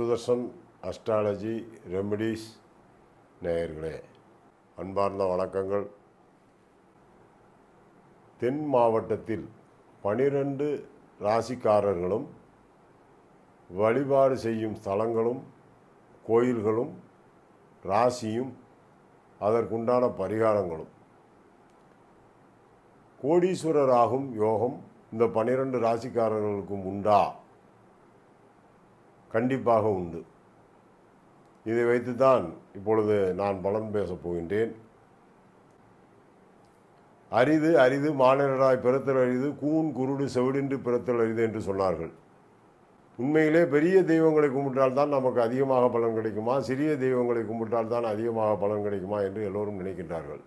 Sudarshan astrology remedies நேயர்களே அன்பார்ந்த வணக்கங்கள். தென் மாவட்டத்தில் பனிரெண்டு ராசிக்காரர்களும் வழிபாடு செய்யும் ஸ்தலங்களும் கோயில்களும் ராசியும் அதற்குண்டான பரிகாரங்களும். கோடீஸ்வரராகும் யோகம் இந்த பனிரெண்டு ராசிக்காரர்களுக்கும் உண்டா? கண்டிப்பாக உண்டு. இதை வைத்து தான் இப்பொழுது நான் பலன் பேசப் போகின்றேன். அரிது அரிது மாநிலராய் பிறத்தல் அரிது கூன் குருடு செவிடின்று பிறத்தல் அரிது என்று சொன்னார்கள். உண்மையிலே பெரிய தெய்வங்களை கும்பிட்டால் தான் நமக்கு அதிகமாக பலன் கிடைக்குமா? சிறிய தெய்வங்களை கும்பிட்டால் தான் அதிகமாக பலன் கிடைக்குமா என்று எல்லோரும் நினைக்கின்றார்கள்.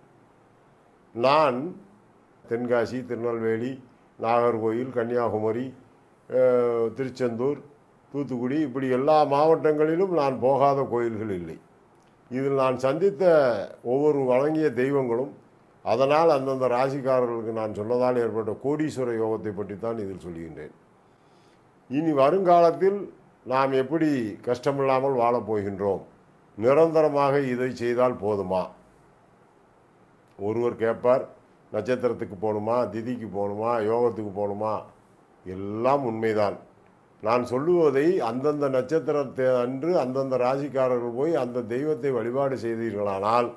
நான் தென்காசி திருநெல்வேலி நாகர்கோயில் கன்னியாகுமரி திருச்செந்தூர் தூத்துக்குடி இப்படி எல்லா மாவட்டங்களிலும் நான் போகாத கோயில்கள் இல்லை. இதில் நான் சந்தித்த ஒவ்வொரு வழங்கிய தெய்வங்களும் அதனால் அந்தந்த ராசிக்காரர்களுக்கு நான் சொன்னதால் ஏற்பட்ட கோடீஸ்வர யோகத்தை பற்றி தான் இதில் சொல்கின்றேன். இனி வருங்காலத்தில் நாம் எப்படி கஷ்டமில்லாமல் வாழப்போகின்றோம் நிரந்தரமாக இதை செய்தால் போதுமா? ஒருவர் கேட்பார் நட்சத்திரத்துக்கு போகணுமா திதிக்கு போகணுமா யோகத்துக்கு போகணுமா? எல்லாம் உண்மைதான். நான் சொல்லுவதை அந்தந்த நட்சத்திரத்தை அன்று அந்தந்த ராசிக்காரர்கள் போய் அந்த தெய்வத்தை வழிபாடு செய்தீர்களானால்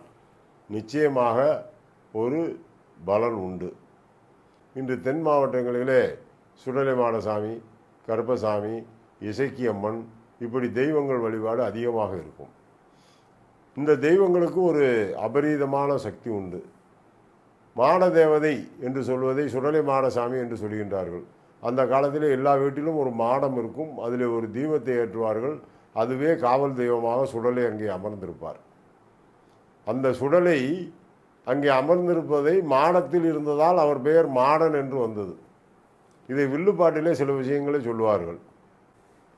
நிச்சயமாக ஒரு பலன் உண்டு. இன்று தென் மாவட்டங்களிலே சுடலைமாடசாமி கருப்பசாமி இசைக்கியம்மன் இப்படி தெய்வங்கள் வழிபாடு அதிகமாக இருக்கும். இந்த தெய்வங்களுக்கு ஒரு அபரீதமான சக்தி உண்டு. மாட தேவதை என்று சொல்வதை சுடலை மாடசாமி என்று சொல்கின்றார்கள். அந்த காலத்தில் எல்லா வீட்டிலும் ஒரு மாடம் இருக்கும். அதில் ஒரு தீபத்தை ஏற்றுவார்கள். அதுவே காவல் தெய்வமாக சுடலை அங்கே அமர்ந்திருப்பார். அந்த சுடலை அங்கே அமர்ந்திருப்பதை மாடத்தில் இருந்ததால் அவர் பெயர் மாடன் என்று வந்தது. இதை வில்லுப்பாட்டிலே சில விஷயங்களை சொல்லுவார்கள்.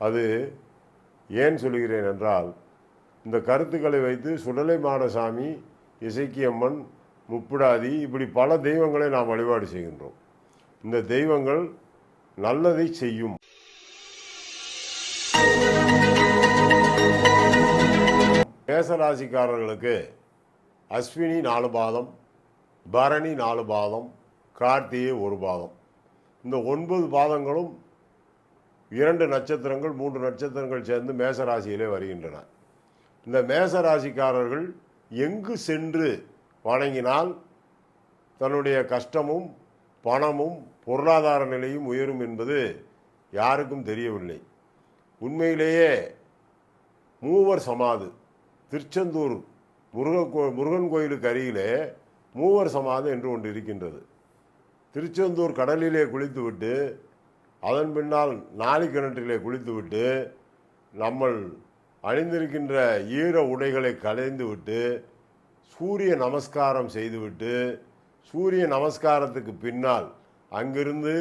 அது ஏன் சொல்கிறேன் என்றால் இந்த கருத்துக்களை வைத்து சுடலை மாடசாமி இசைக்கியம்மன் முப்பிடாதி இப்படி பல தெய்வங்களை நாம் வழிபாடு செய்கின்றோம். இந்த தெய்வங்கள் நல்லதை செய்யும். மேசராசிக்காரர்களுக்கு அஸ்வினி நாலு பாதம் பரணி நாலு பாதம் கார்த்திகை ஒரு பாதம். இந்த ஒன்பது பாதங்களும் இரண்டு நட்சத்திரங்கள் மூன்று நட்சத்திரங்கள் சேர்ந்து மேசராசியிலே வருகின்றன. இந்த மேசராசிக்காரர்கள் எங்கு சென்று வணங்கினால் தன்னுடைய கஷ்டமும் பணமும் பொருளாதார நிலையும் உயரும் என்பது யாருக்கும் தெரியவில்லை. உண்மையிலேயே மூவர் சமாது திருச்செந்தூர் முருகன் கோ முருகன் கோயிலுக்கு அருகிலே மூவர் சமாதம் என்று ஒன்று இருக்கின்றது. திருச்செந்தூர் கடலிலே குளித்துவிட்டு அதன் பின்னால் நாளி கிணற்றிலே குளித்துவிட்டு நம்ம அணிந்திருக்கின்ற ஈர உடைகளை களைந்துவிட்டு சூரிய நமஸ்காரம் செய்துவிட்டு சூரிய நமஸ்காரத்துக்கு பின்னால் அங்கிருந்து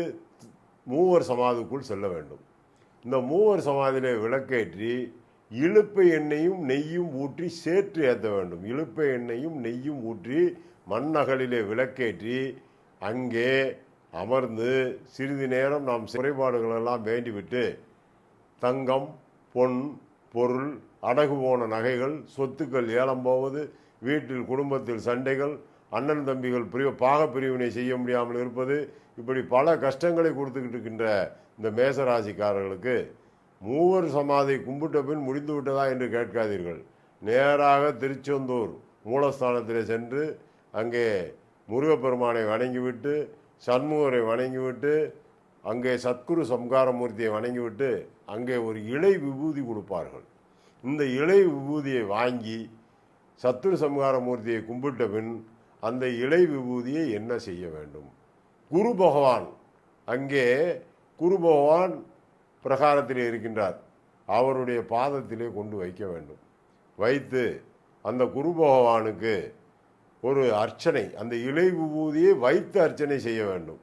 மூவர் சமாதிக்குள் செல்ல வேண்டும். இந்த மூவர் சமாதியிலே விளக்கேற்றி இழுப்பை எண்ணெயும் நெய்யும் ஊற்றி சேற்று ஏற்ற வேண்டும். இழுப்பை எண்ணெயும் நெய்யும் ஊற்றி மண்ணகலிலே விளக்கேற்றி அங்கே அமர்ந்து சிறிது நேரம் நாம் குறைபாடுகளெல்லாம் வேண்டிவிட்டு தங்கம் பொன் பொருள் அடகு போன நகைகள் சொத்துக்கள் ஏலம் போவது வீட்டில் குடும்பத்தில் சண்டைகள் அண்ணன் தம்பிகள் பிரிவு பாக பிரிவினை செய்ய முடியாமல் இருப்பது இப்படி பல கஷ்டங்களை கொடுத்துக்கிட்டு இருக்கின்ற இந்த மேசராசிக்காரர்களுக்கு மூவர் சமாதி கும்பிட்ட பின் முடிந்து விட்டதா என்று கேட்காதீர்கள். நேராக திருச்செந்தூர் மூலஸ்தானத்தில் சென்று அங்கே முருகப்பெருமானை வணங்கிவிட்டு சண்முகரை வணங்கிவிட்டு அங்கே சத்குரு சம்காரமூர்த்தியை வணங்கிவிட்டு அங்கே ஒரு இலை விபூதி கொடுப்பார்கள். இந்த இலை விபூதியை வாங்கி சத்துரு சம்காரமூர்த்தியை கும்பிட்ட பின் அந்த இலை விபூதியை என்ன செய்ய வேண்டும்? குரு பகவான் அங்கே குரு பகவான் பிரகாரத்தில் இருக்கின்றார். அவருடைய பாதத்திலே கொண்டு வைக்க வேண்டும். வைத்து அந்த குரு பகவானுக்கு ஒரு அர்ச்சனை அந்த இலை விபூதியை வைத்து அர்ச்சனை செய்ய வேண்டும்.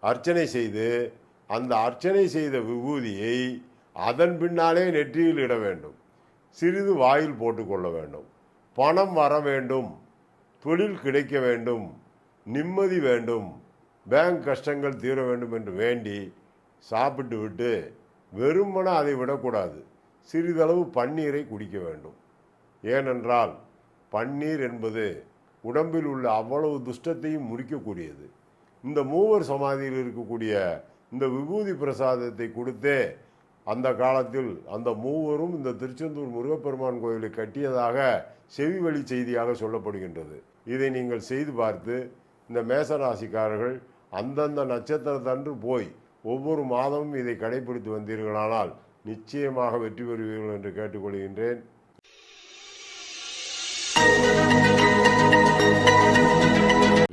அர்ச்சனை செய்து அந்த அர்ச்சனை செய்த விபூதியை அதன் பின்னாலே நெற்றியில் இட வேண்டும். சிறிது வாயில் போட்டுக்கொள்ள வேண்டும். பணம் வர வேண்டும். தொழில் கிடைக்க வேண்டும் நிம்மதி வேண்டும் பேங்க் கஷ்டங்கள் தீர வேண்டும் என்று வேண்டி சாப்பிட்டு விட்டு வெறுமனே அதை விடக்கூடாது. சிறிதளவு பன்னீரை குடிக்க வேண்டும். ஏனென்றால் பன்னீர் என்பது உடம்பில் உள்ள அவ்வளவு துஷ்டத்தையும் முறிக்கக்கூடியது. இந்த மூவர் சமாதியில் இருக்கக்கூடிய இந்த விபூதி பிரசாதத்தை கொடுத்தே அந்த காலத்தில் அந்த மூவரும் இந்த திருச்செந்தூர் முருகப்பெருமான் கோயிலை கட்டியதாக செவி வழி செய்தியாக சொல்லப்படுகின்றது. இதை நீங்கள் செய்து பார்த்து இந்த மேசராசிக்காரர்கள் அந்தந்த நட்சத்திரத்தன்று போய் ஒவ்வொரு மாதமும் இதை கடைபிடித்து வந்தீர்களானால் நிச்சயமாக வெற்றி பெறுவீர்கள் என்று கேட்டுக்கொள்கின்றேன்.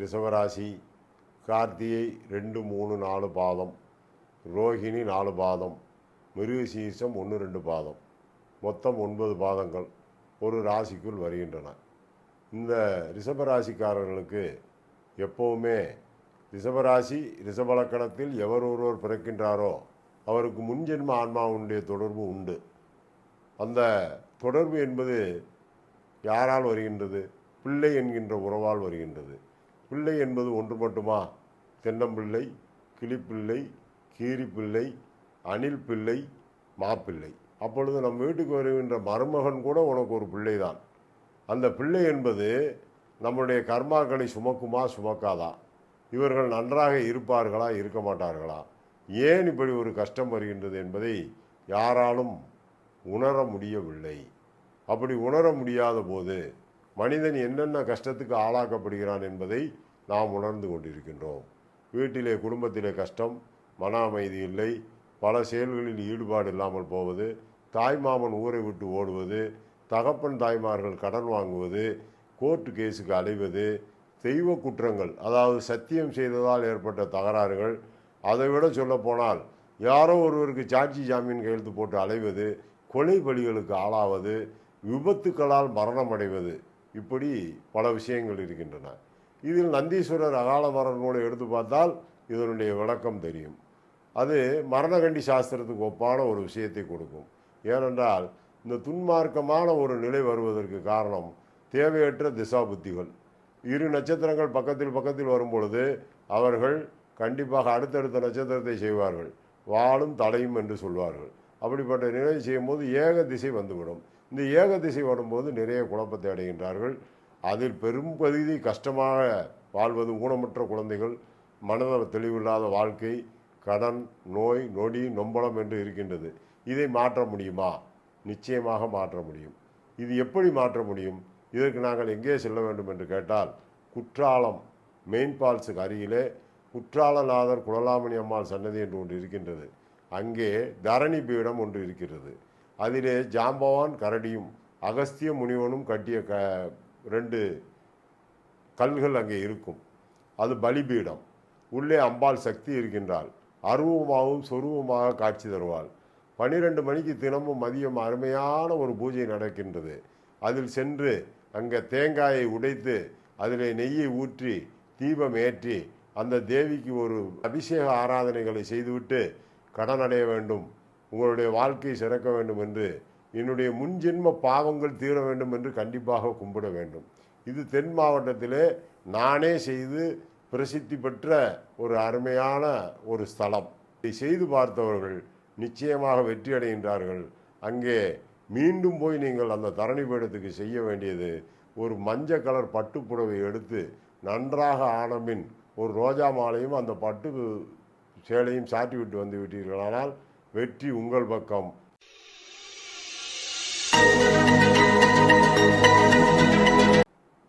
ரிஷவராசி கார்த்திகை ரெண்டு மூணு நாலு பாதம். ரோஹிணி நாலு பாதம். மிருகசீசம் ஒன்று ரெண்டு பாதம். மொத்தம் ஒன்பது பாதங்கள் ஒரு ராசிக்குள் வருகின்றன. இந்த ரிஷபராசிக்காரர்களுக்கு எப்போவுமே ரிஷபராசி ரிஷபலக்கணத்தில் எவர் ஒருவர் பிறக்கின்றாரோ அவருக்கு முன்ஜென்ம ஆன்மாவுடைய தொடர்பு உண்டு. அந்த தொடர்பு என்பது யாரால் வருகின்றது? பிள்ளை என்கின்ற உறவால் வருகின்றது. பிள்ளை என்பது ஒன்று மட்டுமா? தென்னம்பிள்ளை கிளிப்பிள்ளை கீரிப்பிள்ளை அணில் பிள்ளை மாப்பிள்ளை. அப்பொழுது நம் வீட்டுக்கு வருகின்ற மருமகன் கூட உனக்கு ஒரு பிள்ளை தான் அந்த பிள்ளை என்பது நம்முடைய கர்மாக்களை சுமக்குமா சுமக்காதா? இவர்கள் நன்றாக இருப்பார்களா இருக்க மாட்டார்களா? ஏன் இப்படி ஒரு கஷ்டம் வருகின்றது என்பதை யாராலும் உணர முடியவில்லை. அப்படி உணர முடியாத போது மனிதன் என்னென்ன கஷ்டத்துக்கு ஆளாக்கப்படுகிறான் என்பதை நாம் உணர்ந்து கொண்டிருக்கின்றோம். வீட்டிலே குடும்பத்திலே கஷ்டம் மன அமைதி இல்லை. பல செயல்களில் ஈடுபாடு இல்லாமல் போவது தாய்மாமன் ஊரை விட்டு ஓடுவது தகப்பன் தாய்மார்கள் கடன் வாங்குவது கோர்ட்டு கேஸுக்கு அலைவது தெய்வ குற்றங்கள் அதாவது சத்தியம் செய்ததால் ஏற்பட்ட தகராறுகள் அதை விட சொல்லப்போனால் யாரோ ஒருவருக்கு சாட்சி ஜாமீன் கையெழுத்து போட்டு அலைவது கொலை பலிகளுக்கு ஆளாவது விபத்துக்களால் மரணம் அடைவது இப்படி பல விஷயங்கள் இருக்கின்றன. இதில் நந்தீஸ்வரர் அகால மரண நூலை எடுத்து பார்த்தால் இதனுடைய விளக்கம் தெரியும். அது மரணகண்டி சாஸ்திரத்துக்கு ஒப்பான ஒரு விஷயத்தை கொடுக்கும். ஏனென்றால் இந்த துன்மார்க்கமான ஒரு நிலை வருவதற்கு காரணம் தேவையற்ற திசா புத்திகள் இரு நட்சத்திரங்கள் பக்கத்தில் பக்கத்தில் வரும்பொழுது அவர்கள் கண்டிப்பாக அடுத்தடுத்த நட்சத்திரத்தை செய்வார்கள். வாழும் தலையும் என்று சொல்வார்கள். அப்படிப்பட்ட நிலை செய்யும்போது ஏக திசை வந்துவிடும். இந்த ஏக திசை வரும்போது நிறைய குழப்பத்தை அடைகின்றார்கள். அதில் பெரும் பகுதி கஷ்டமாக வாழ்வது ஊனமுற்ற குழந்தைகள் மனத தெளிவில்லாத வாழ்க்கை கடன் நோய் நொடி நொம்பலம் என்று இருக்கின்றது. இதை மாற்ற முடியுமா? நிச்சயமாக மாற்ற முடியும். இது எப்படி மாற்ற முடியும்? இதற்கு நாங்கள் எங்கே செல்ல வேண்டும் என்று கேட்டால் குற்றாலம் மெயின் பால்ஸுக்கு அருகிலே குற்றாலநாதர் குலலாமணி அம்மாள் சன்னதி என்று ஒன்று இருக்கின்றது. அங்கே தரணி பீடம் ஒன்று இருக்கிறது. அதிலே ஜாம்பவான் கரடியும் அகஸ்திய முனிவனும் கட்டிய க ரெண்டு கல்கள் அங்கே இருக்கும். அது பலிபீடம். உள்ளே அம்பாள் சக்தி இருக்கின்றாள். அருவமாகவும் சொருவமாக காட்சி தருவாள். பனிரெண்டு மணிக்கு தினமும் மதியம் அருமையான ஒரு பூஜை நடக்கின்றது. அதில் சென்று அங்கே தேங்காயை உடைத்து அதிலே நெய்யை ஊற்றி தீபம் ஏற்றி அந்த தேவிக்கு ஒரு அபிஷேக ஆராதனைகளை செய்துவிட்டு கடன் அடைய வேண்டும் உங்களுடைய வாழ்க்கை சிறக்க வேண்டும் என்று என்னுடைய முன்ஜென்ம பாவங்கள் தீர வேண்டும் என்று கண்டிப்பாக கும்பிட வேண்டும். இது தென் மாவட்டத்திலே நானே செய்து பிரசித்தி பெற்ற ஒரு அருமையான ஒரு ஸ்தலம். இதை செய்து பார்த்தவர்கள் நிச்சயமாக வெற்றி அடைகின்றார்கள் அங்கே மீண்டும் போய் நீங்கள் அந்த தரணி பீடத்துக்கு செய்ய வேண்டியது ஒரு மஞ்சள் கலர் பட்டுப்புடவை எடுத்து நன்றாக ஆனபின் ஒரு ரோஜா மாலையும் அந்த பட்டு சேலையும் சாட்டி விட்டு வந்து விட்டீர்களானால் வெற்றி உங்கள் பக்கம்.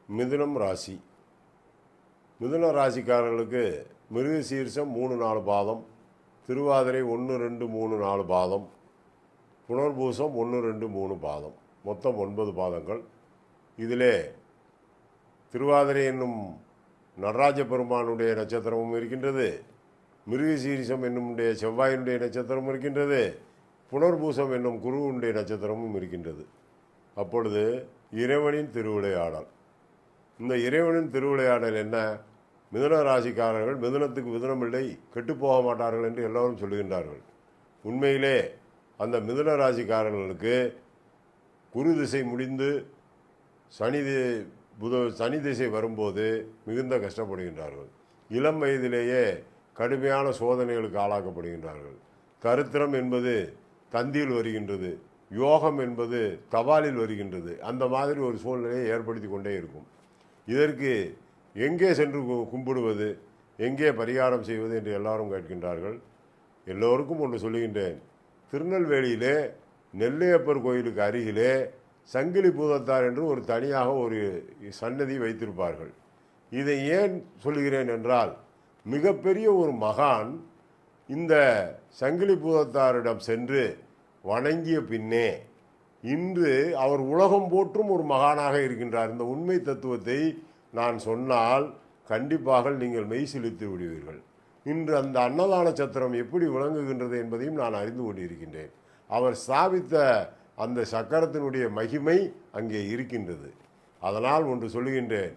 மிதுனம் ராசி. மிதுன ராசிக்காரர்களுக்கு மிருகசீர்ஷம் மூணு நாலு பாதம். திருவாதிரை ஒன்று ரெண்டு மூணு நாலு பாதம். புனர்பூசம் ஒன்று ரெண்டு மூணு பாதம். மொத்தம் ஒன்பது பாதங்கள். இதிலே திருவாதிரை என்னும் நடராஜ பெருமானுடைய நட்சத்திரமும் இருக்கின்றது. மிருகசீரிசம் என்னுடைய செவ்வாயினுடைய நட்சத்திரமும் இருக்கின்றது. புனர்பூசம் என்னும் குருவுடைய நட்சத்திரமும் இருக்கின்றது. அப்பொழுது இறைவனின் திருவிளையாடல். இந்த இறைவனின் திருவிளையாடல் என்ன? மிதுன ராசிக்காரர்கள் மிதுனத்துக்கு மிதுனமில்லை கெட்டுப்போக மாட்டார்கள் என்று எல்லோரும் சொல்லுகின்றார்கள். உண்மையிலே அந்த மிதுன ராசிக்காரர்களுக்கு குரு திசை முடிந்து சனி தி- புத சனி திசை வரும்போது மிகுந்த கஷ்டப்படுகின்றார்கள். இளம் வயதிலேயே கடுமையான சோதனைகளுக்கு ஆளாக்கப்படுகின்றார்கள். கருத்திரம் என்பது தந்தியில் வருகின்றது யோகம் என்பது தபாலில் வருகின்றது அந்த மாதிரி ஒரு சூழ்நிலையை ஏற்படுத்தி கொண்டே இருக்கும். இதற்கு எங்கே சென்று கும்பிடுவது எங்கே பரிகாரம் செய்வது என்று எல்லாரும் கேட்கின்றார்கள். எல்லோருக்கும் ஒன்று சொல்லுகின்றேன். திருநெல்வேலியிலே நெல்லையப்பர் கோயிலுக்கு அருகிலே சங்கிலி பூதத்தார் என்று ஒரு தனியாக ஒரு சன்னதி வைத்திருப்பார்கள். இதை ஏன் சொல்கிறேன் என்றால் மிகப்பெரிய ஒரு மகான் இந்த சங்கிலி பூதத்தாரிடம் சென்று வணங்கிய பின்னே இன்று அவர் உலகம் போற்றும் ஒரு மகானாக இருக்கின்றார். இந்த உண்மை தத்துவத்தை நான் சொன்னால் கண்டிப்பாக நீங்கள் மெய் செலுத்தி விடுவீர்கள். இன்று அந்த அன்னதான சத்திரம் எப்படி விளங்குகின்றது என்பதையும் நான் அறிந்து கொண்டிருக்கின்றேன். அவர் ஸ்தாபித்த அந்த சக்கரத்தினுடைய மகிமை அங்கே இருக்கின்றது. அதனால் ஒன்று சொல்லுகின்றேன்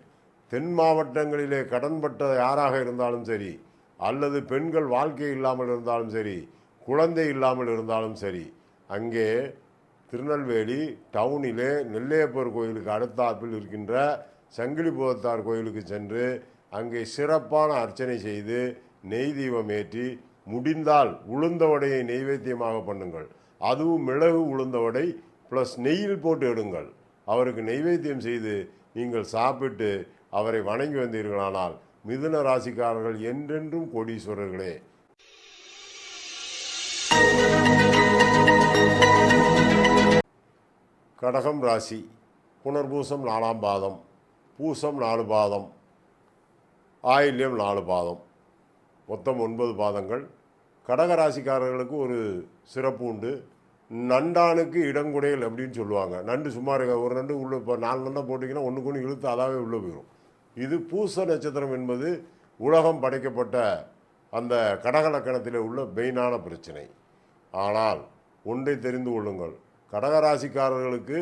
தென் மாவட்டங்களிலே கடன்பட்ட யாராக இருந்தாலும் சரி அல்லது பெண்கள் வாழ்க்கை இல்லாமல் இருந்தாலும் சரி குழந்தை இல்லாமல் இருந்தாலும் சரி அங்கே திருநெல்வேலி டவுனிலே நெல்லையப்பர் கோயிலுக்கு அடுத்தாப்பில் இருக்கின்ற சங்கிலி புதத்தார் கோயிலுக்கு சென்று அங்கே சிறப்பான அர்ச்சனை செய்து நெய் தீபம் ஏற்றி முடிந்தால் உளுந்த வடையை நெய்வேத்தியமாக பண்ணுங்கள். அதுவும் மிளகு உளுந்த வடை ப்ளஸ் நெய்யில் போட்டு எடுங்கள். அவருக்கு நெய்வேத்தியம் செய்து நீங்கள் சாப்பிட்டு அவரை வணங்கி வந்தீர்களானால் மிதுன ராசிக்காரர்கள் என்றென்றும் கோடீஸ்வரர்களே. கடகம் ராசி புனர்பூசம் நாலாம் பாதம். பூசம் நாலு பாதம் ஆயில்யம் நாலு பாதம் மொத்தம் ஒன்பது பாதங்கள். கடக ராசிக்காரர்களுக்கு ஒரு சிறப்பு உண்டு. நண்டானுக்கு இடங்குடையல் அப்படின்னு சொல்லுவாங்க. நண்டு சும்மா இருக்க ஒரு நண்டு உள்ளே இப்போ நாலு நண்டை போட்டிங்கன்னா ஒன்றுக்கு ஒன்று இழுத்து அதாவே உள்ளே போயிடும் இது பூச நட்சத்திரம் என்பது உலகம் படைக்கப்பட்ட அந்த கடகலக்கணத்தில் உள்ள மெயினான பிரச்சனை. ஆனால் ஒன்றை தெரிந்து கொள்ளுங்கள். கடகராசிக்காரர்களுக்கு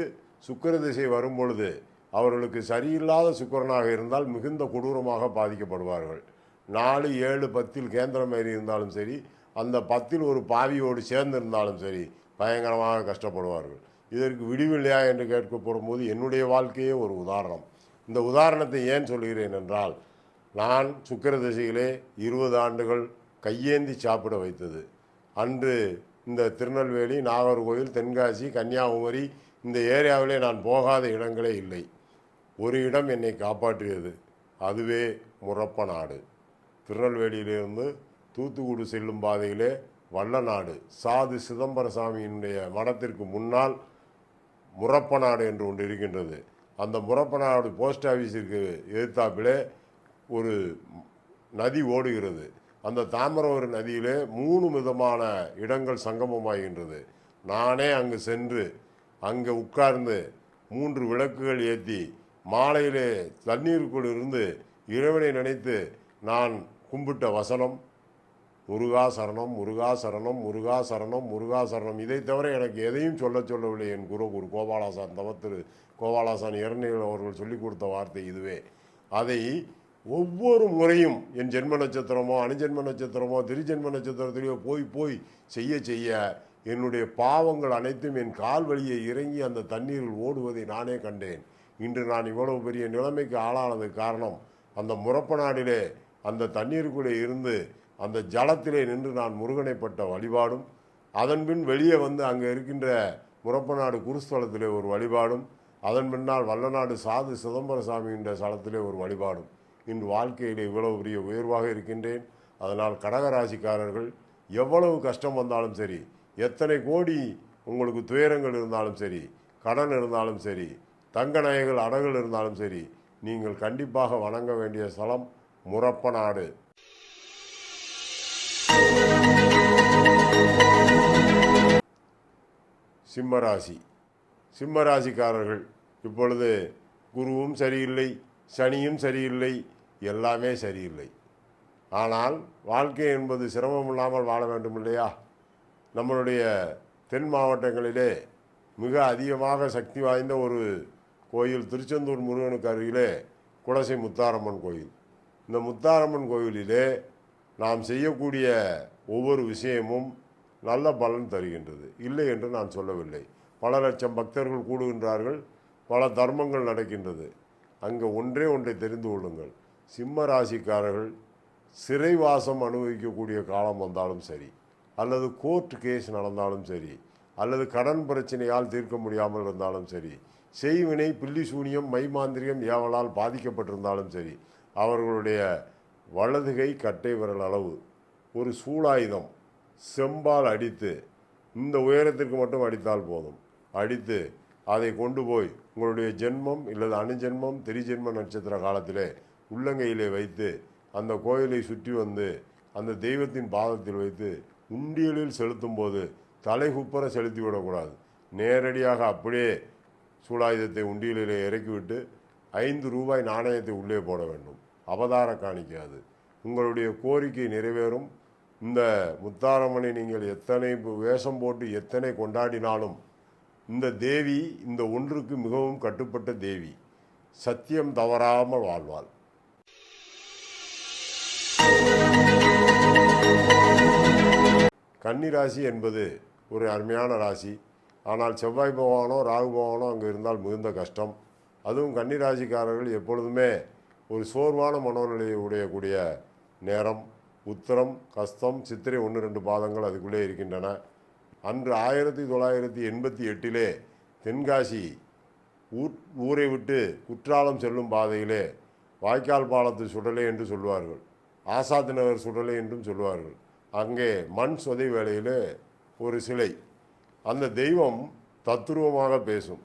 சுக்கிர திசை வரும் பொழுது அவர்களுக்கு சரியில்லாத சுக்கிரனாக இருந்தால் மிகுந்த கொடூரமாக பாதிக்கப்படுவார்கள். நாலு ஏழு பத்தில் கேந்திரம் ஏறி இருந்தாலும் சரி அந்த பத்தில் ஒரு பாவியோடு சேர்ந்திருந்தாலும் சரி பயங்கரமாக கஷ்டப்படுவார்கள். இதற்கு விடிவில்லையா என்று கேட்கப்படும் போது என்னுடைய வாழ்க்கையே ஒரு உதாரணம். இந்த உதாரணத்தை ஏன் சொல்கிறேன் என்றால் நான் சுக்கிர திசையிலே இருபது ஆண்டுகள் கையேந்தி சாப்பிட வைத்தது. அன்று இந்த திருநெல்வேலி நாகர்கோவில் தென்காசி கன்னியாகுமரி இந்த ஏரியாவிலே நான் போகாத இடங்களே இல்லை. ஒரு இடம் என்னை காப்பாற்றியது. அதுவே முரப்ப நாடு. திருநெல்வேலியிலிருந்து தூத்துக்குடி செல்லும் பாதையிலே வல்லநாடு சாது சிதம்பரசாமியினுடைய மடத்திற்கு முன்னால் முரப்பநாடு என்று ஒன்று இருக்கின்றது. அந்த முரப்பநாடு போஸ்ட் ஆஃபீஸிற்கு எதிர்த்தாப்பிலே ஒரு நதி ஓடுகிறது. அந்த தாமரவர் நதியிலே மூணு விதமான இடங்கள் சங்கமமாகின்றது. நானே அங்கு சென்று அங்கே உட்கார்ந்து மூன்று விளக்குகள் ஏற்றி மாலையிலே தண்ணீருக்குள் இருந்து இறைவனை நினைத்து நான் கும்பிட்ட வசனம் முருகா சரணம் முருகா சரணம் முருகா சரணம் முருகா சரணம். இதை தவிர எனக்கு எதையும் சொல்ல சொல்லவில்லை என் குரு குரு கோபாலாசான் தவத்திரு கோபாலாசான் இரணிகள் அவர்கள் சொல்லிக் கொடுத்த வார்த்தை இதுவே. அதை ஒவ்வொரு முறையும் என் ஜென்ம நட்சத்திரமோ அணுஜென்ம நட்சத்திரமோ திருஜென்ம நட்சத்திரத்திலேயோ போய் போய் செய்ய செய்ய என்னுடைய பாவங்கள் அனைத்தும் என் கால் வழியை இறங்கி அந்த தண்ணீரில் ஓடுவதை நானே கண்டேன். இன்று நான் இவ்வளவு பெரிய நிலைமைக்கு ஆளானது காரணம் அந்த முறப்ப நாடிலே அந்த தண்ணீருக்குள்ளே இருந்து அந்த ஜலத்திலே நின்று நான் முருகனைப்பட்ட வழிபாடும் அதன் பின் வெளியே வந்து அங்கே இருக்கின்ற முறப்பநாடு குருஸ்தலத்திலே ஒரு வழிபாடும் அதன் பின்னால் வல்லநாடு சாது சிதம்பரசாமி என்ற ஸ்தலத்திலே ஒரு வழிபாடும். இன்று வாழ்க்கையிலே இவ்வளவு பெரிய உயர்வாக இருக்கின்றேன். அதனால் கடகராசிக்காரர்கள் எவ்வளவு கஷ்டம் வந்தாலும் சரி எத்தனை கோடி உங்களுக்கு துயரங்கள் இருந்தாலும் சரி கடன் இருந்தாலும் சரி தங்க நகைகள் அடகுகள் இருந்தாலும் சரி நீங்கள் கண்டிப்பாக வணங்க வேண்டிய ஸ்தலம் முரப்ப நாடு. சிம்மராசி. சிம்மராசிக்காரர்கள் இப்பொழுது குருவும் சரியில்லை சனியும் சரியில்லை எல்லாமே சரியில்லை. ஆனால் வாழ்க்கை என்பது சிரமம் இல்லாமல் வாழ வேண்டும் இல்லையா? நம்மளுடைய தென் மாவட்டங்களிலே மிக அதிகமாக சக்தி வாய்ந்த ஒரு கோயில் திருச்செந்தூர் முருகனுக்கு அருகிலே குலசை முத்தாரம்மன் கோயில். இந்த முத்தாரம்மன் கோயிலிலே நாம் செய்யக்கூடிய ஒவ்வொரு விஷயமும் நல்ல பலன் தருகின்றது. இல்லை என்று நான் சொல்லவில்லை. பல லட்சம் பக்தர்கள் கூடுகின்றார்கள். பல தர்மங்கள் நடக்கின்றது. அங்கே ஒன்றே ஒன்றை தெரிந்து கொள்ளுங்கள். சிம்ம ராசிக்காரர்கள் சிறைவாசம் அனுபவிக்கக்கூடிய காலம் வந்தாலும் சரி அல்லது கோர்ட் கேஸ் நடந்தாலும் சரி அல்லது கடன் பிரச்சனையால் தீர்க்க முடியாமல் இருந்தாலும் சரி செய்வினை பில்லி சூனியம் மைமாந்திரியம் ஏவலால் பாதிக்கப்பட்டிருந்தாலும் சரி அவர்களுடைய வலதுகை கட்டை விரல் அளவு ஒரு சூடாயுதம். செம்பால் அடித்து இந்த உயரத்திற்கு மட்டும் அடித்தால் போதும். அடித்து அதை கொண்டு போய் உங்களுடைய ஜென்மம் இல்லது அணுஜென்மம் திரிஜென்ம நட்சத்திர காலத்திலே உள்ளங்கையிலே வைத்து அந்த கோயிலை சுற்றி வந்து அந்த தெய்வத்தின் பாதத்தில் வைத்து உண்டியலில் செலுத்தும் போது தலைகுப்புற செலுத்தி விடக்கூடாது நேரடியாக அப்படியே சூடாயுதத்தை உண்டியலிலே இறக்கிவிட்டு ஐந்து ரூபாய் நாணயத்தை உள்ளே போட வேண்டும். அவதார காணிக்காது. உங்களுடைய கோரிக்கை நிறைவேறும். இந்த முத்தாரம்மனை நீங்கள் எத்தனை வேஷம் போட்டு எத்தனை கொண்டாடினாலும் இந்த தேவி இந்த ஒன்றுக்கு மிகவும் கட்டுப்பட்ட தேவி. சத்தியம் தவறாமல் வாழ்வாள். கன்னி ராசி என்பது ஒரு அருமையான ராசி. ஆனால் செவ்வாய் பகவானோ ராகு பகவானோ அங்கே இருந்தால் மிகுந்த கஷ்டம். அதுவும் கன்னிராசிக்காரர்கள் எப்பொழுதுமே ஒரு சோர்வான மனோநிலையை உடையக்கூடிய நேரம் உத்தரம் கஸ்தம் சித்திரை ஒன்று ரெண்டு பாதங்கள் அதுக்குள்ளே இருக்கின்றன. அன்று ஆயிரத்தி தொள்ளாயிரத்தி எண்பத்தி எட்டிலே தென்காசி ஊர் ஊரை விட்டு குற்றாலம் செல்லும் பாதையிலே வாய்க்கால் பாலத்து சுடலை என்று சொல்வார்கள். ஆசாத் நகர் சுடலை என்றும் சொல்வார்கள். அங்கே மண் சொதை வேலையில் ஒரு சிலை அந்த தெய்வம் தத்துருவமாக பேசும்.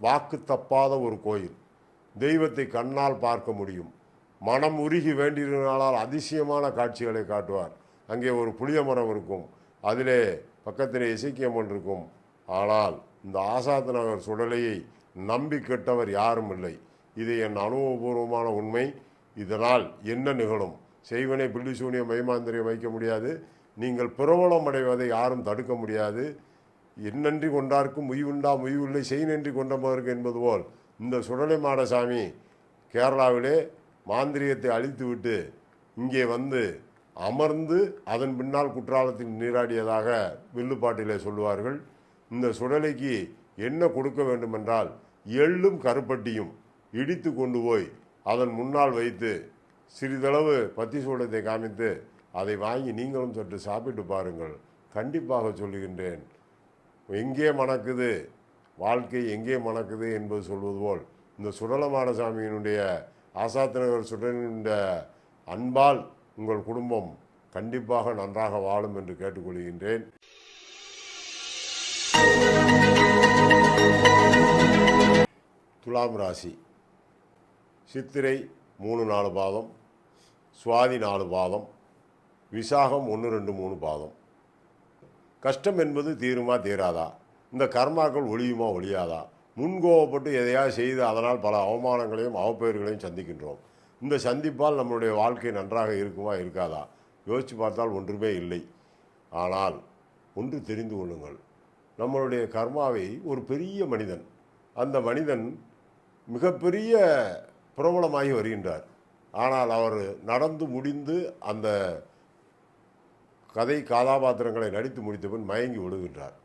வாக்கு தப்பாத ஒரு கோயில். தெய்வத்தை கண்ணால் பார்க்க முடியும். மனம் உருகி வேண்டியிருந்தால் அதிசயமான காட்சிகளை காட்டுவார். அங்கே ஒரு புளிய மரம் இருக்கும். அதிலே பக்கத்திலே இசைக்கியம்மன் இருக்கும். ஆனால் இந்த ஆசாத் நகர் சுடலையை நம்பி கெட்டவர் யாரும் இல்லை. இது என் அனுபவபூர்வமான உண்மை. இதனால் என்ன நிகழும்? செய்வனை பில்லி சூனியம் மைமாந்திரியம் வைக்க முடியாது. நீங்கள் பிரபலம் அடைவதை யாரும் தடுக்க முடியாது. என்னன்றி கொண்டார்க்கும் உய்வுண்டா உய்வில்லை செய் நன்றி கொண்டவருக்கு என்பது போல் இந்த சுடலை மாடசாமி கேரளாவிலே மாந்திரியத்தை அழித்துவிட்டு இங்கே வந்து அமர்ந்து அதன் பின்னால் குற்றாலத்தில் நீராடியதாக வில்லுப்பாட்டிலே சொல்லுவார்கள். இந்த சுடலைக்கு என்ன கொடுக்க வேண்டுமென்றால் எள்ளும் கருப்பட்டியும் இடித்து கொண்டு போய் அதன் முன்னால் வைத்து சிறிதளவு பத்தி சூடத்தை காமித்து அதை வாங்கி நீங்களும் சற்று சாப்பிட்டு பாருங்கள். கண்டிப்பாக சொல்லுகின்றேன். எங்கே மணக்குது? வாழ்க்கை எங்கே மணக்குது என்பது சொல்வது போல் இந்த சுடலமாடசாமியினுடைய ஆசாத் நகர் சுடலினுடைய அன்பால் உங்கள் குடும்பம் கண்டிப்பாக நன்றாக வாழும் என்று கேட்டுக்கொள்கின்றேன். துலாம் ராசி. சித்திரை மூணு நாலு பாதம் சுவாதி நாலு பாதம் விசாகம் ஒன்று ரெண்டு மூணு பாதம். கஷ்டம் என்பது தீருமா தீராதா? இந்த கர்மாக்கள் ஒழியுமா ஒழியாதா முன்கோவப்பட்டு எதையாவது செய்து அதனால் பல அவமானங்களையும் அவப்பெயர்களையும் சந்திக்கின்றோம். இந்த சந்திப்பால் நம்மளுடைய வாழ்க்கை நன்றாக இருக்குமா இருக்காதா? யோசித்து பார்த்தால் ஒன்றுமே இல்லை. ஆனால் ஒன்று தெரிந்து கொள்ளுங்கள். நம்மளுடைய கர்மாவை ஒரு பெரிய மனிதன் அந்த மனிதன் மிகப்பெரிய பிரபலமாகி வருகின்றார். ஆனால் அவர் நடந்து முடிந்து அந்த கதை கதாபாத்திரங்களை நடித்து முடித்தபின் மயங்கி விடுகின்றார்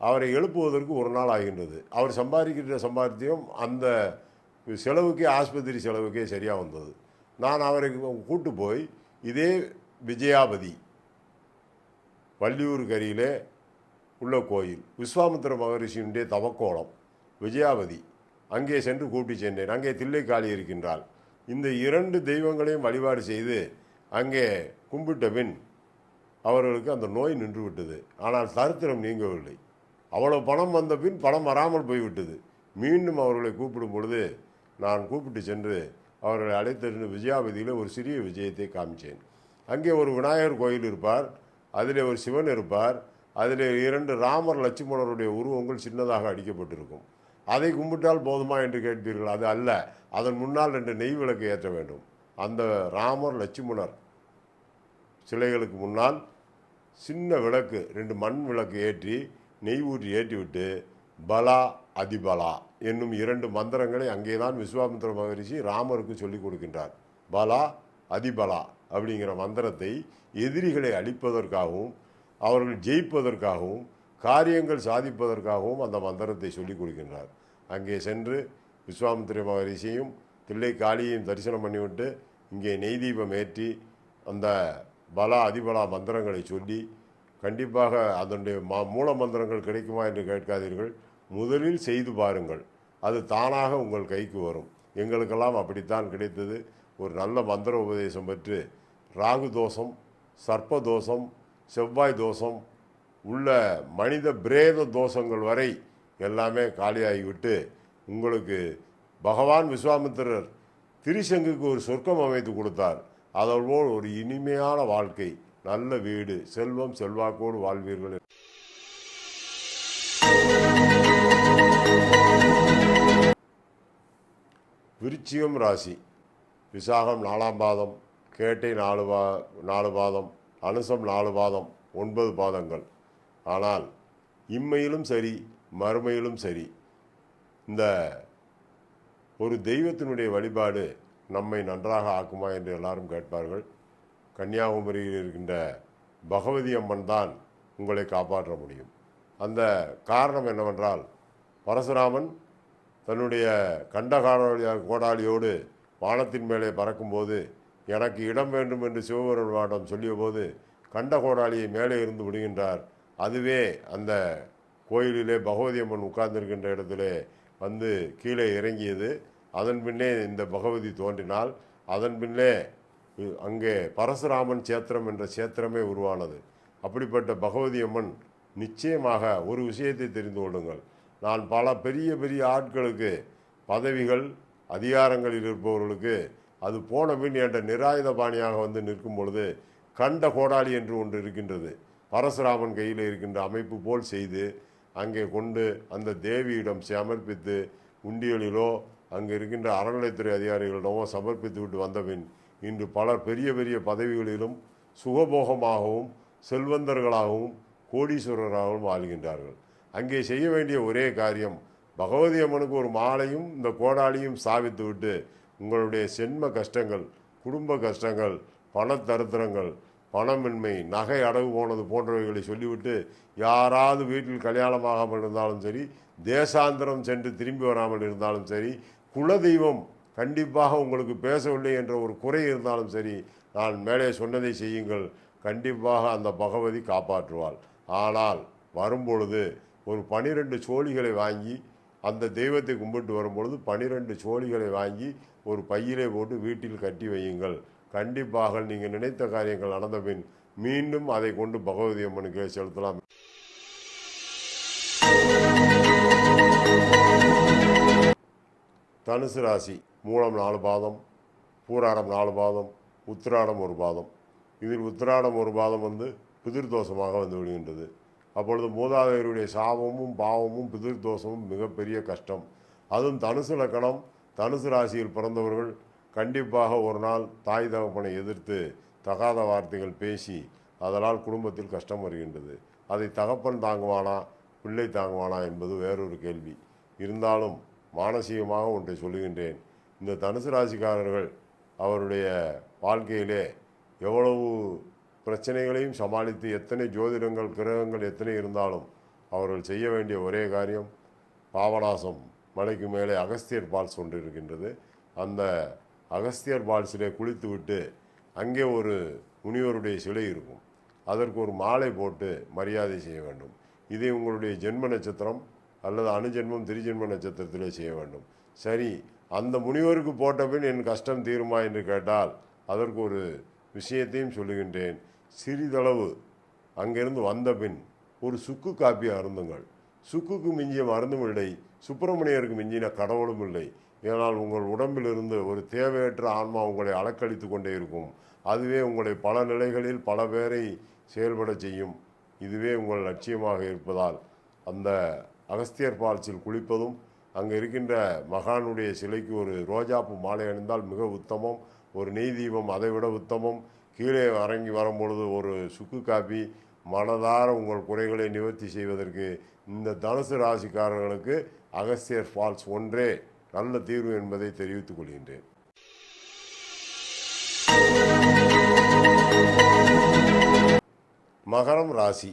அவரை எழுப்புவதற்கு ஒரு நாள் ஆகின்றது. அவர் சம்பாதிக்கின்ற சம்பாத்தியம் அந்த செலவுக்கே ஆஸ்பத்திரி செலவுக்கே சரியாக வந்தது. நான் அவரை கூட்டு போய் இதே விஜயாபதி வள்ளியூர் கரியிலே உள்ள கோயில் விஸ்வாமித்திர மகரிஷியினுடைய தவக்கோலம் விஜயாபதி அங்கே சென்று கூட்டி சென்றேன். அங்கே தில்லைக்காளி இருக்கின்றாள். இந்த இரண்டு தெய்வங்களையும் வழிபாடு செய்து அங்கே கும்பிட்ட பின் அவர்களுக்கு அந்த நோய் நின்று விட்டது ஆனால் சரித்திரம் நீங்கவில்லை. அவ்வளோ பணம் வந்த பின் பணம் வராமல் போய்விட்டது. மீண்டும் அவர்களை கூப்பிடும் பொழுது நான் கூப்பிட்டு சென்று அவர்களை அழைத்திருந்து விஜயாபதியில் ஒரு சிறிய விஜயத்தை காமிச்சேன். அங்கே ஒரு விநாயகர் கோயில் இருப்பார். அதிலே ஒரு சிவன் இருப்பார். அதில் இரண்டு ராமர் லட்சுமணருடைய உருவங்கள் சின்னதாக அடிக்கப்பட்டிருக்கும். அதை கும்பிட்டால் போதுமா என்று கேட்பீர்கள் அது அல்ல. அதன் முன்னால் ரெண்டு நெய் விளக்கு ஏற்ற வேண்டும். அந்த ராமர் லட்சுமணர் சிலைகளுக்கு முன்னால் சின்ன விளக்கு ரெண்டு மண் விளக்கு ஏற்றி நெய் ஊற்றி ஏற்றிவிட்டு பலா அதிபலா என்னும் இரண்டு மந்திரங்களை அங்கேதான் விஸ்வாமித்திர மகரிஷி ராமருக்கு சொல்லிக் கொடுக்கின்றார். பலா அதிபலா அப்படிங்கிற மந்திரத்தை எதிரிகளை அழிப்பதற்காகவும் அவர்கள் ஜெயிப்பதற்காகவும் காரியங்கள் சாதிப்பதற்காகவும் அந்த மந்திரத்தை சொல்லிக் கொடுக்கின்றார். அங்கே சென்று விஸ்வாமித்திர மகரிஷியும் தில்லை காளியையும் தரிசனம் பண்ணிவிட்டு இங்கே நெய் தீபம் ஏற்றி அந்த பலா அதிபலா மந்திரங்களை சொல்லி கண்டிப்பாக அதனுடைய மா மூல மந்திரங்கள் கிடைக்குமா என்று கேட்காதீர்கள். முதலில் செய்து பாருங்கள். அது தானாக உங்கள் கைக்கு வரும். எங்களுக்கெல்லாம் அப்படித்தான் கிடைத்தது. ஒரு நல்ல மந்திர உபதேசம் பெற்று ராகு தோஷம் சர்ப்ப தோஷம் செவ்வாய் தோஷம் உள்ள மனித பிரேத தோஷங்கள் வரை எல்லாமே காலியாகிவிட்டு உங்களுக்கு பகவான் விஸ்வாமித்திரர் திரிசங்குக்கு ஒரு சொர்க்கம் அமைத்து கொடுத்தார். அதோடு ஒரு இனிமையான வாழ்க்கை நல்ல வீடு செல்வம் செல்வாக்கோடு வாழ்வீர்கள் விருச்சிகம் ராசி. விசாகம் நாலாம் பாதம் கேட்டை நாலு பா நாலு பாதம் அனுசம் நாலு பாதம் ஒன்பது பாதங்கள். ஆனால் இம்மையிலும் சரி மறுமையிலும் சரி இந்த ஒரு தெய்வத்தினுடைய வழிபாடு நம்மை நன்றாக ஆக்குமா என்று எல்லாரும் கேட்பார்கள். கன்னியாகுமரியில் இருக்கின்ற பகவதி அம்மன் தான் உங்களை காப்பாற்ற முடியும். அந்த காரணம் என்னவென்றால் பரசுராமன் தன்னுடைய கண்டகாரோடி கோடாலியோடு வானத்தின் மேலே பறக்கும்போது எனக்கு இடம் வேண்டும் என்று சிவபெருமானிடம் சொல்லியபோது கண்ட கோடாலியை மேலே இருந்து விடுகின்றார். அதுவே அந்த கோயிலிலே பகவதி அம்மன் உட்கார்ந்திருக்கின்ற இடத்திலே வந்து கீழே இறங்கியது. அதன் பின்னே இந்த பகவதி தோன்றினால் அதன் பின்னே அங்கே பரசுராமன் சேத்திரம் என்ற சேத்திரமே உருவானது. அப்படிப்பட்ட பகவதி அம்மன் நிச்சயமாக ஒரு விஷயத்தை தெரிந்து கொள்ளுங்கள். நான் பல பெரிய பெரிய ஆட்களுக்கு பதவிகள் அதிகாரங்களில் இருப்பவர்களுக்கு அது போன பின் என்ற நிராயுத பாணியாக வந்து நிற்கும் பொழுது கண்ட கோடாளி என்று ஒன்று இருக்கின்றது. பரசுராமன் கையில் இருக்கின்ற அமைப்பு போல் செய்து அங்கே கொண்டு அந்த தேவியிடம் சமர்ப்பித்து உண்டியலிலோ அங்கே இருக்கின்ற அறநிலைத்துறை அதிகாரிகளிடமும் சமர்ப்பித்து விட்டு வந்தபின் இன்று பலர் பெரிய பெரிய பதவிகளிலும் சுகபோகமாகவும் செல்வந்தர்களாகவும் கோடீஸ்வரராகவும் வாழ்கின்றார்கள். அங்கே செய்ய வேண்டிய ஒரே காரியம் பகவதி அம்மனுக்கு ஒரு மாலையும் இந்த கோடாலியும் ஸ்தாபித்து விட்டு உங்களுடைய சென்ம கஷ்டங்கள் குடும்ப கஷ்டங்கள் பணத்தருத்திரங்கள் பணமின்மை நகை அடகு போனது போன்றவைகளை சொல்லிவிட்டு யாராவது வீட்டில் கல்யாணமாகாமல் இருந்தாலும் சரி தேசாந்திரம் சென்று திரும்பி வராமல் இருந்தாலும் சரி குலதெய்வம் கண்டிப்பாக உங்களுக்கு பேசவில்லை என்ற ஒரு குறை இருந்தாலும் சரி நான் மேலே சொன்னதை செய்யுங்கள். கண்டிப்பாக அந்த பகவதி காப்பாற்றுவாள். ஆனால் வரும்பொழுது ஒரு பனிரெண்டு சோழிகளை வாங்கி அந்த தெய்வத்தை கும்பிட்டு வரும்பொழுது பனிரெண்டு சோழிகளை வாங்கி ஒரு பையிலே போட்டு வீட்டில் கட்டி வையுங்கள். கண்டிப்பாக நீங்கள் நினைத்த காரியங்கள் நடந்த பின் மீண்டும் அதை கொண்டு பகவதி அம்மனுக்கு செலுத்தலாம். தனுசு ராசி மூலம் நாலு பாதம் பூராடம் நாலு பாதம் உத்திராடம் ஒரு பாதம். இதில் உத்திராடம் ஒரு பாதம் வந்து பிதிர் தோஷமாக வந்து விடுகின்றது. அப்பொழுது மூதாதையருடைய சாபமும் பாவமும் பிதிர் தோஷமும் மிகப்பெரிய கஷ்டம். அதுவும் தனுசு லக்கணம் தனுசு ராசியில் பிறந்தவர்கள் கண்டிப்பாக ஒரு நாள் தாய் தகப்பனை எதிர்த்து தகாத வார்த்தைகள் பேசி அதனால் குடும்பத்தில் கஷ்டம் வருகின்றது. அதை தகப்பன் தாங்குவானா பிள்ளை தாங்குவானா என்பது வேறொரு கேள்வி. இருந்தாலும் மானசீகமாக ஒன்றை சொல்லுகின்றேன். இந்த தனுசு ராசிக்காரர்கள் அவருடைய வாழ்க்கையிலே எவ்வளவு பிரச்சனைகளையும் சமாளித்து எத்தனை ஜோதிடங்கள் கிரகங்கள் எத்தனை இருந்தாலும் அவர்கள் செய்ய வேண்டிய ஒரே காரியம் பாபநாசம். மலைக்கு மேலே அகஸ்தியர் பால்ஸ் ஒன்று இருக்கின்றது. அந்த அகஸ்தியர் பால்ஸிலே குளித்துவிட்டு அங்கே ஒரு முனிவருடைய சிலை இருக்கும். அதற்கு ஒரு மாலை போட்டு மரியாதை செய்ய வேண்டும். இதை உங்களுடைய ஜென்ம நட்சத்திரம் அல்லது அணுஜென்மம் திருஜென்ம நட்சத்திரத்திலே செய்ய வேண்டும். சரி அந்த முனிவருக்கு போட்ட பின் என் கஷ்டம் தீருமா என்று கேட்டால் அதற்கு ஒரு விஷயத்தையும் சொல்லுகின்றேன். சிறிதளவு அங்கிருந்து வந்த பின் ஒரு சுக்கு காப்பி அருந்துங்கள். சுக்குக்கு மிஞ்சிய மருந்தும் இல்லை சுப்பிரமணியருக்கு மிஞ்சின கடவுளும் இல்லை. ஏனால் உங்கள் உடம்பிலிருந்து ஒரு தேவையற்ற ஆன்மா உங்களை அலக்களித்து கொண்டே இருக்கும். அதுவே உங்களை பல நிலைகளில் பல பேரை செயல்பட செய்யும். இதுவே உங்கள் லட்சியமாக இருப்பதால் அந்த அகஸ்தியர் பால்ஸில் குளிப்பதும் அங்கே இருக்கின்ற மகானுடைய சிலைக்கு ஒரு ரோஜாப்பு மாலை அணிந்தால் மிக உத்தமம் ஒரு நெய் தீபம் அதைவிட உத்தமம். கீழே இறங்கி வரும்பொழுது ஒரு சுக்கு காப்பி மனதார உங்கள் குறைகளை நிவர்த்தி செய்வதற்கு இந்த தனுசு ராசிக்காரர்களுக்கு அகஸ்தியர் ஃபால்ஸ் ஒன்றே நல்ல தீர்வு என்பதை தெரிவித்துக் கொள்கின்றேன். மகரம் ராசி.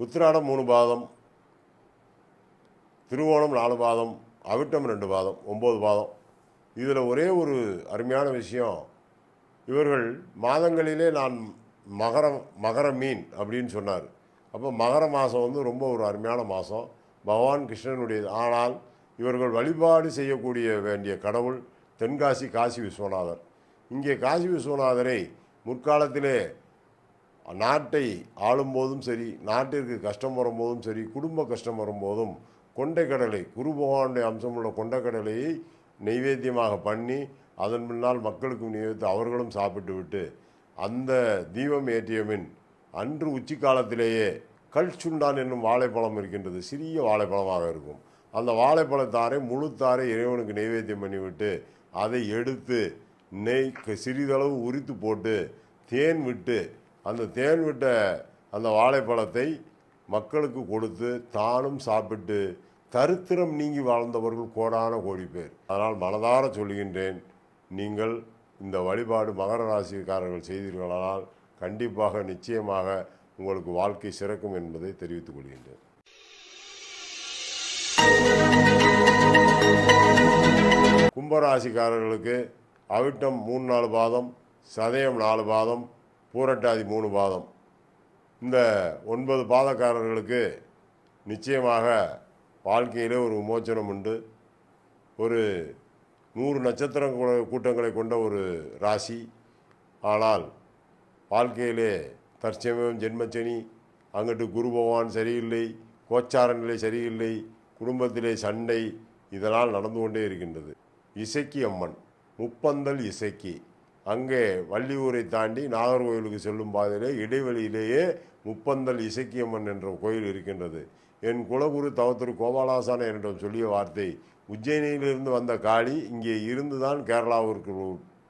உத்திராடம் மூணு பாதம் திருவோணம் நாலு பாதம் அவிட்டம் ரெண்டு பாதம் ஒம்பது பாதம். இதில் ஒரே ஒரு அருமையான விஷயம் இவர்கள் மாதங்களிலே நான் மகர மகர மீன் அப்படின்னு சொன்னார். அப்போ மகர மாதம் வந்து ரொம்ப ஒரு அருமையான மாதம் பகவான் கிருஷ்ணனுடைய ஆனால் இவர்கள் வழிபாடு செய்யக்கூடிய வேண்டிய கடவுள் தென்காசி காசி விஸ்வநாதர். இங்கே காசி விஸ்வநாதரை முற்காலத்திலே நாட்டை ஆளும்போதும் சரி நாட்டிற்கு கஷ்டம் வரும்போதும் சரி குடும்ப கஷ்டம் வரும்போதும் கொண்டைக்கடலை குரு பகவானுடைய அம்சமுள்ள கொண்டைக்கடலையை நைவேத்தியமாக பண்ணி அதன் பின்னால் மக்களுக்கு நியமித்து அவர்களும் சாப்பிட்டு விட்டு அந்த தீபம் ஏற்றியமின் அன்று உச்சி காலத்திலேயே கல்சுண்டான் என்னும் வாழைப்பழம் இருக்கின்றது. சிறிய வாழைப்பழமாக இருக்கும். அந்த வாழைப்பழத்தாரை முழுத்தாரை இறைவனுக்கு நைவேத்தியம் பண்ணிவிட்டு அதை எடுத்து நெய் சிறிதளவு உரித்து போட்டு தேன் விட்டு அந்த தேன் விட்ட அந்த வாழைப்பழத்தை மக்களுக்கு கொடுத்து தானும் சாப்பிட்டு தரித்திரம் நீங்கி வாழ்ந்தவர்கள் கோடான கோடி பேர். அதனால் மனதார சொல்கின்றேன் நீங்கள் இந்த வழிபாடு மகர ராசிக்காரர்கள் செய்தீர்களானால் கண்டிப்பாக நிச்சயமாக உங்களுக்கு வாழ்க்கை சிறக்கும் என்பதை தெரிவித்துக் கொள்கின்றேன். கும்பராசிக்காரர்களுக்கு அவிட்டம் மூணு நாலு பாதம் சதயம் நாலு பாதம் பூரட்டாதி மூணு பாதம். இந்த ஒன்பது பாதக்காரர்களுக்கு நிச்சயமாக வாழ்க்கையிலே ஒரு விமோச்சனம் உண்டு. ஒரு நூறு நட்சத்திரம் கூட்டங்களை கொண்ட ஒரு ராசி. ஆனால் வாழ்க்கையிலே தற்சமயம் ஜென்மச்சனி அங்கிட்டு குரு பகவான் சரியில்லை கோச்சார நிலை சரியில்லை குடும்பத்திலே சண்டை இதனால் நடந்து கொண்டே இருக்கின்றது. இசைக்கு அம்மன் முப்பந்தல் இசைக்கு. அங்கே வள்ளியூரை தாண்டி நாகர்கோவிலுக்கு செல்லும் பாதையிலே இடைவெளியிலேயே முப்பந்தல் இசக்கியம்மன் என்ற கோயில் இருக்கின்றது. என் குலகுரு தவத்திரு கோபாலாசான என்னிடம் சொல்லிய வார்த்தை உஜ்ஜயினியிலிருந்து வந்த காளி இங்கே இருந்துதான் கேரளாவிற்கு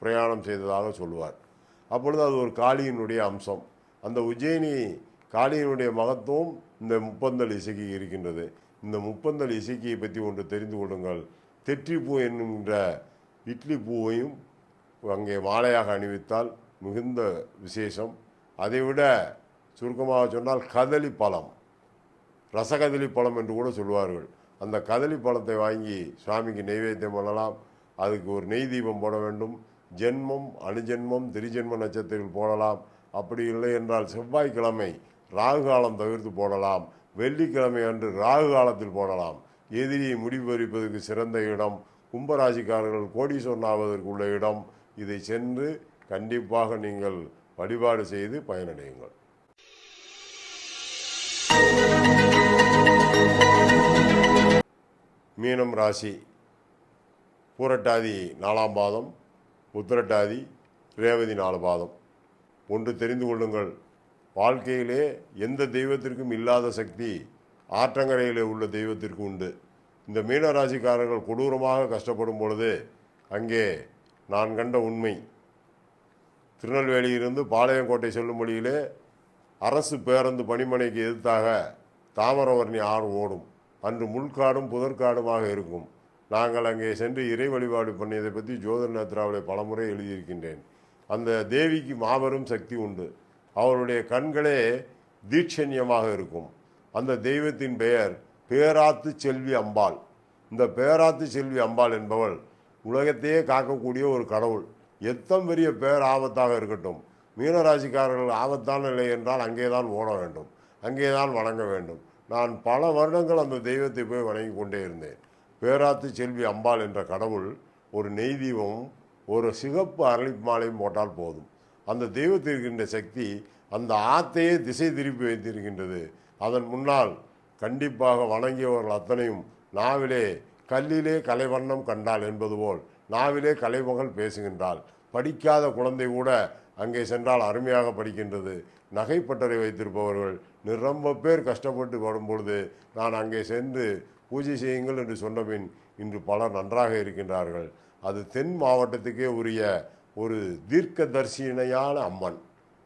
பிரயாணம் செய்ததாக சொல்லுவார். அப்பொழுது அது ஒரு காளியினுடைய அம்சம். அந்த உஜ்ஜயினி காளியினுடைய மகத்துவம் இந்த முப்பந்தல் இசைக்கு இருக்கின்றது. இந்த முப்பந்தல் இசைக்கியை பற்றி ஒன்று தெரிந்து கொள்ளுங்கள். தெற்றிப்பூ என்கின்ற இட்லி பூவையும் அங்கே மாலையாக அணிவித்தால் மிகுந்த விசேஷம். அதைவிட சுருக்கமாக சொன்னால் கதலி பழம். ரசகதலி பழம் என்று கூட சொல்வார்கள். அந்த கதலி பழத்தை வாங்கி சுவாமிக்கு நைவேத்தியம் பண்ணலாம். அதுக்கு ஒரு நெய் தீபம் போட வேண்டும். ஜென்மம் அணுஜென்மம் திரிஜென்ம நட்சத்திரத்தில் போடலாம். அப்படி இல்லை என்றால் செவ்வாய்க்கிழமை ராகு காலம் தவிர்த்து போடலாம். வெள்ளிக்கிழமை அன்று ராகு காலத்தில் போடலாம். எதிரியை முடிவெறிப்பதற்கு சிறந்த இடம். கும்பராசிக்காரர்கள் கோடீஸ்வரன் ஆவதற்கு உள்ள இடம். இதை சென்று கண்டிப்பாக நீங்கள் வழிபாடு செய்து பயனடையுங்கள். மீனம் ராசி பூரட்டாதி நாலாம் பாதம் உத்திரட்டாதி ரேவதி நாலு பாதம். ஒன்று தெரிந்து கொள்ளுங்கள் வாழ்க்கையிலே எந்த தெய்வத்திற்கும் இல்லாத சக்தி ஆற்றங்கரையிலே உள்ள தெய்வத்திற்கு உண்டு. இந்த மீனராசிக்காரர்கள் கொடூரமாக கஷ்டப்படும் பொழுது அங்கே நான் கண்ட உண்மை. திருநெல்வேலியிலிருந்து பாளையங்கோட்டை செல்லும் வழியிலே அரசு பேருந்து பணிமனைக்கு எதிர்த்தாக தாமரவர்ணி ஆறு ஓடும். அன்று முள்காடும் புதற்காடுமாக இருக்கும். நாங்கள் அங்கே சென்று இறை வழிபாடு பண்ணியதை பற்றி ஜோதர் நேத்ராவிலே பலமுறை எழுதியிருக்கின்றேன். அந்த தேவிக்கு மாபெரும் சக்தி உண்டு. அவருடைய கண்களே தீட்சண்யமாக இருக்கும். அந்த தெய்வத்தின் பெயர் பேராத்து செல்வி அம்பாள். இந்த பேராத்து செல்வி அம்பாள் என்பவள் உலகத்தையே காக்கக்கூடிய ஒரு கடவுள். எத்தம் பெரிய பேர் ஆபத்தாக இருக்கட்டும். மீனராசிக்காரர்கள் ஆபத்தான நிலை என்றால் அங்கே தான் ஓட வேண்டும். அங்கே தான் வணங்க வேண்டும். நான் பல வருடங்கள் அந்த தெய்வத்தை போய் வணங்கி கொண்டே இருந்தேன். பேராத்து செல்வி அம்பாள் என்ற கடவுள் ஒரு நெய் தீபமும் ஒரு சிகப்பு அரளிப்பு மாலையும் போட்டால் போதும். அந்த தெய்வத்திற்கின்ற சக்தி அந்த ஆத்தையே திசை திருப்பி வைத்திருக்கின்றது. அதன் முன்னால் கண்டிப்பாக வணங்கியவர்கள் அத்தனையும் நாவிலே கல்லிலே கலைவண்ணம் கண்டாள் என்பது போல் நாவிலே கலைமகள் பேசுகின்றாள். படிக்காத குழந்தை கூட அங்கே சென்றால் அருமையாக படிக்கின்றது. நகைப்பட்டறை வைத்திருப்பவர்கள் நிரம்ப பேர் கஷ்டப்பட்டு வரும்பொழுது நான் அங்கே சென்று பூஜை செய்யுங்கள் என்று சொன்னபின் இன்று பலர் நன்றாக இருக்கின்றார்கள். அது தென் மாவட்டத்துக்கே உரிய ஒரு தீர்க்கதர்சியினையான அம்மன்.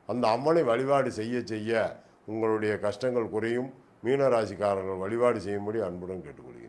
அந்த அம்மனை வழிபாடு செய்ய செய்ய உங்களுடைய கஷ்டங்கள் குறையும். மீனராசிக்காரர்கள் வழிபாடு செய்யும்படி அன்புடன் கேட்டுக்கொள்கிறேன்.